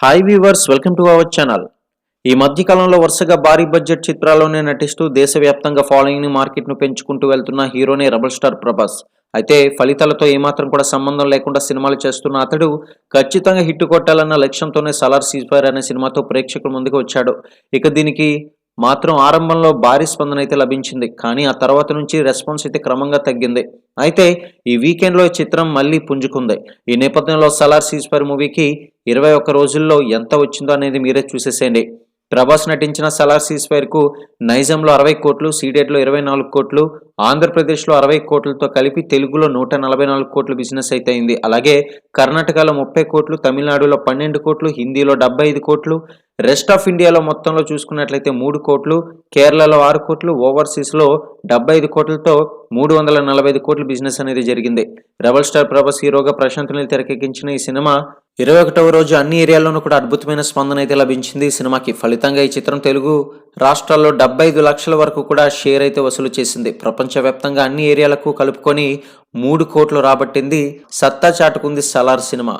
Hi viewers welcome to our channel ఈ మధ్య కాలంలో వరుసగా భారీ బడ్జెట్ చిత్రాల్లోనే నటిస్తూ దేశవ్యాప్తంగా ఫాలోయింగ్ మార్కెట్ను పెంచుకుంటూ వెళ్తున్న హీరోనే రెబల్ స్టార్ ప్రభాస్. అయితే ఫలితాలతో ఏమాత్రం కూడా సంబంధం లేకుండా సినిమాలు చేస్తున్న అతడు ఖచ్చితంగా హిట్ కొట్టాలన్న లక్ష్యంతోనే సలార్ సీజ్ఫైర్ అనే సినిమాతో ప్రేక్షకుల ముందుకు వచ్చాడు. ఇక దీనికి మాత్రం ఆరంభంలో భారీ స్పందన అయితే లభించింది కానీ ఆ తర్వాత నుంచి రెస్పాన్స్ అయితే క్రమంగా తగ్గింది. అయితే ఈ వీకెండ్లో ఈ చిత్రం మళ్ళీ పుంజుకుంది. ఈ నేపథ్యంలో సలార్ సీజ్ఫైర్ మూవీకి ఇరవై ఒక్క రోజుల్లో ఎంత వచ్చిందో అనేది మీరే చూసేసేయండి. ప్రభాస్ నటించిన సలార్ సీస్ఫైర్ నైజంలో అరవై కోట్లు సీడెడ్లో ఇరవై నాలుగు కోట్లు ఆంధ్రప్రదేశ్లో అరవై కోట్లతో కలిపి తెలుగులో నూట నలభై నాలుగు కోట్లు బిజినెస్ అయితే అయింది. అలాగే కర్ణాటకలో ముప్పై కోట్లు తమిళనాడులో పన్నెండు కోట్లు హిందీలో డెబ్బై ఐదు కోట్లు రెస్ట్ ఆఫ్ ఇండియాలో మొత్తంలో చూసుకున్నట్లయితే మూడు కోట్లు కేరళలో ఆరు కోట్లు ఓవర్సీస్లో డెబ్బై ఐదు కోట్లతో మూడు వందల నలభై ఐదు కోట్లు బిజినెస్ అనేది జరిగింది. రెబల్ స్టార్ ప్రభాస్ హీరోగా ప్రశాంత్ నీల్ తెరకెక్కించిన ఈ సినిమా ఇరవై ఒకటవ రోజు అన్ని ఏరియాల్లోనూ కూడా అద్భుతమైన స్పందన అయితే లభించింది. సినిమాకి ఫలితంగా ఈ చిత్రం తెలుగు రాష్ట్రాల్లో డెబ్బై ఐదు లక్షల వరకు కూడా షేర్ అయితే వసూలు చేసింది. ప్రపంచవ్యాప్తంగా అన్ని ఏరియాలకు కలుపుకొని మూడు కోట్లు రాబట్టింది సత్తా చాటుకుంది సలార్ సినిమా.